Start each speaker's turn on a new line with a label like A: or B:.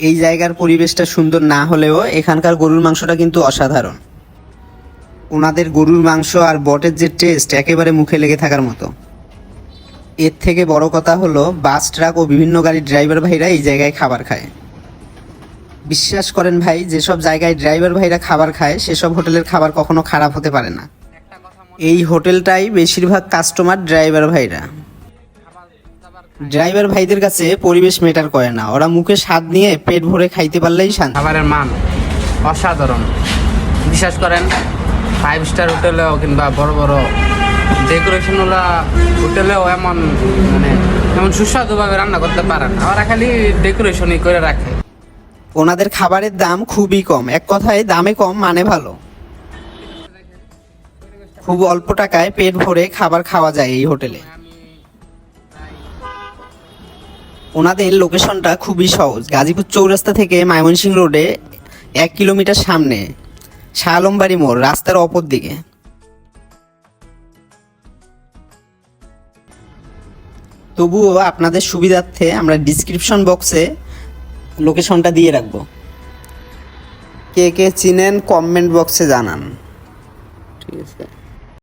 A: এই জায়গার পরিবেশটা সুন্দর না হলেও এখানকার গরুর মাংসটা কিন্তু অসাধারণ। ওনাদের গরুর মাংস আর বটের যে টেস্ট একেবারে মুখে লেগে থাকার মতো। এর থেকে বড় কথা হলো, বাস, ট্রাক ও বিভিন্ন গাড়ির ড্রাইভার ভাইরা এই জায়গায় খাবার খায়। বিশ্বাস করেন ভাই, যেসব জায়গায় ড্রাইভার ভাইরা খাবার খায়, সেসব হোটেলের খাবার কখনো খারাপ হতে পারে না। এই হোটেলটাই বেশিরভাগ কাস্টমার ড্রাইভার ভাইরা। ড্রাইভার ভাইদের কাছে পরিবেশ মেটার করে না। ওরা মুখে স্বাদ নিয়ে পেট ভরে খাইতে পারলেই শান্তি।
B: খাবারের মান অসাধারণ। বিশ্বাস করেন ফাইভ স্টার হোটেলেও কিংবা বড় বড় ডেকোরেশনওয়ালা হোটেলেও এমন মানে এমন সুস্বাদুভাবে রান্না করতে পারে না। ওরা খালি ডেকোরেশনই করে রাখে।
A: ওনাদের খাবারের দাম খুবই কম। এক কথায় দামে কম মানে ভালো। খুব অল্প টাকায় পেট ভরে খাবার খাওয়া যায় এই হোটেলে। ওনাদের লোকেশনটা খুবই সহজ। গাজীপুর চৌরাস্তা থেকে ময়মনসিংহ রোডে এক কিলোমিটার সামনে শাহ আলমবাড়ি মোড়, রাস্তার অপর দিকে। তবুও আপনাদের সুবিধার্থে আমরা ডিসক্রিপশন বক্সে লোকেশনটা দিয়ে রাখব। কে কে চিনেন কমেন্ট বক্সে জানান। ঠিক আছে।